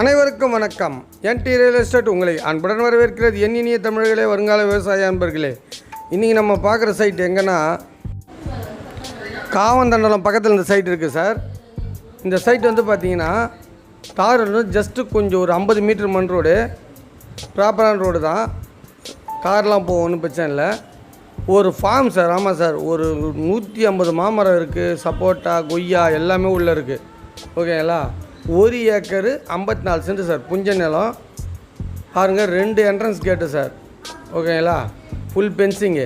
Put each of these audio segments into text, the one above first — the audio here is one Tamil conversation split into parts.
அனைவருக்கும் வணக்கம். என்டி ரியல் எஸ்டேட் உங்களை அன்புடன் வரவேற்கிறது என் இனிய தமிழர்களே வருங்கால விவசாய அன்பர்களே. இன்றைக்கி நம்ம பார்க்குற சைட் எங்கன்னா காவந்தண்டலம் பக்கத்தில் இந்த சைட் இருக்குது சார். இந்த சைட் வந்து பார்த்தீங்கன்னா தார் வந்து ஜஸ்ட்டு கொஞ்சம் ஒரு ஐம்பது மீட்டர் மண் ரோடு. ப்ராப்பரான ரோடு தான். கார்லாம் போகும் ஒன்றும் பிரச்சனை இல்லை. ஒரு ஃபார்ம் சார் ஆமாம் சார் ஒரு நூற்றி ஐம்பது மாமரம் இருக்குது சப்போட்டா கொய்யா எல்லாமே உள்ளே இருக்குது ஓகேங்களா ஒரு ஏக்கரு ஐம்பத்தி நாலு சென்ட் சார். புஞ்ச நிலம். பாருங்கள் ரெண்டு என்ட்ரன்ஸ் கேட்டு சார். ஓகேங்களா ஃபுல் பென்சிங்கு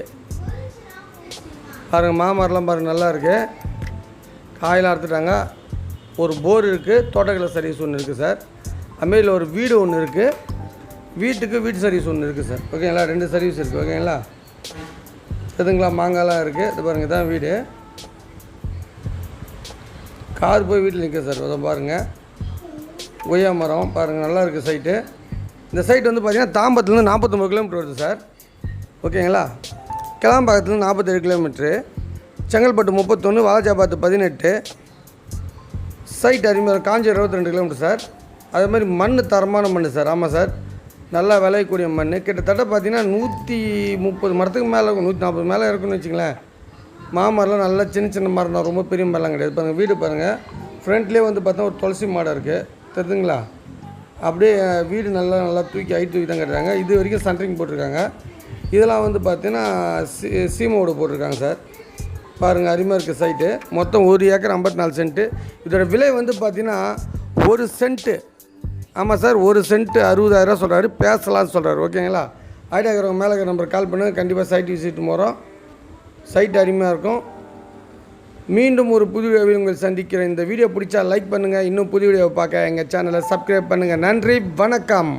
பாருங்கள் மாமரம்லாம் பாருங்கள் நல்லா இருக்குது காயெல்லாம் அறுத்துட்டாங்க. ஒரு போர் இருக்குது தோட்டக்கலை சர்வீஸ் ஒன்று இருக்குது சார். அதுமாரி ஒரு வீடு ஒன்று இருக்குது வீட்டுக்கு வீட்டு சர்வீஸ் ஒன்று இருக்குது சார். ஓகேங்களா ரெண்டு சர்வீஸ் இருக்குது ஓகேங்களா எதுங்களா மாங்காய்லாம் இருக்குது இது பாருங்கள் தான் வீடு. கார் போய் வீட்டில் நிற்க சார். அதை பாருங்கள் கொய்யா மரம் பாருங்கள் நல்லா இருக்குது சைட்டு இந்த சைட் வந்து பார்த்திங்கன்னா தாம்பத்துலேருந்து நாற்பத்தொம்பது கிலோமீட்டர் வருது சார். ஓகேங்களா? கிளாம்பாக்கத்துலேருந்து நாற்பத்தேழு கிலோமீட்ரு செங்கல்பட்டு முப்பத்தொன்று வாலாஜாபாத் பதினெட்டு. சைட் அருமையாக காஞ்சி இருபத்தி ரெண்டு கிலோமீட்டர் சார். அதே மாதிரி மண் தரமான மண் சார். ஆமாம் சார். நல்லா விளையக்கூடிய மண் கிட்டத்தட்ட பார்த்திங்கன்னா நூற்றி முப்பது மரத்துக்கு மேலே இருக்கும். நூற்றி நாற்பது மேலே இருக்குன்னு வச்சுங்களேன் மாமரம்லாம் நல்லா சின்ன சின்ன மரம் தான் ரொம்ப பெரிய மரம்லாம் கிடையாது. பாருங்கள் வீடு பாருங்கள் ஃப்ரண்ட்லேயே வந்து பார்த்தா ஒரு துளசி மாடம் இருக்குது தெரியுதுங்களா அப்படியே வீடு நல்லா நல்லா தூக்கி ஹைட் தூக்கி தான் கட்டுறாங்க. இது வரைக்கும் சென்ட்ரிங் போட்டிருக்காங்க. இதெல்லாம் வந்து பார்த்தீங்கன்னா சீ சீமோடு போட்டிருக்காங்க சார் பாருங்கள் அருமையாக இருக்குது சைட்டு மொத்தம் ஒரு ஏக்கர் ஐம்பத்தி நாலு சென்ட்டு இதோட விலை வந்து பார்த்தீங்கன்னா ஒரு சென்ட்டு ஆமாம் சார் ஒரு சென்ட்டு அறுபதாயிரரூவா சொல்கிறாரு பேசலாம்னு சொல்கிறாரு ஓகேங்களா ஐடியாக்கிறவங்க மேலே நம்பர் கால் பண்ணுங்கள் கண்டிப்பாக சைட் விசிட் போகிறோம் சைட் அருமையாக இருக்கும். மீண்டும் ஒரு புது வீடியோவில் உங்களை சந்திக்கிறேன். இந்த வீடியோ பிடிச்சா லைக் பண்ணுங்கள் இன்னும் புது வீடியோவை பார்க்க எங்கள் சேனலை சப்ஸ்கிரைப் பண்ணுங்கள் நன்றி. வணக்கம்.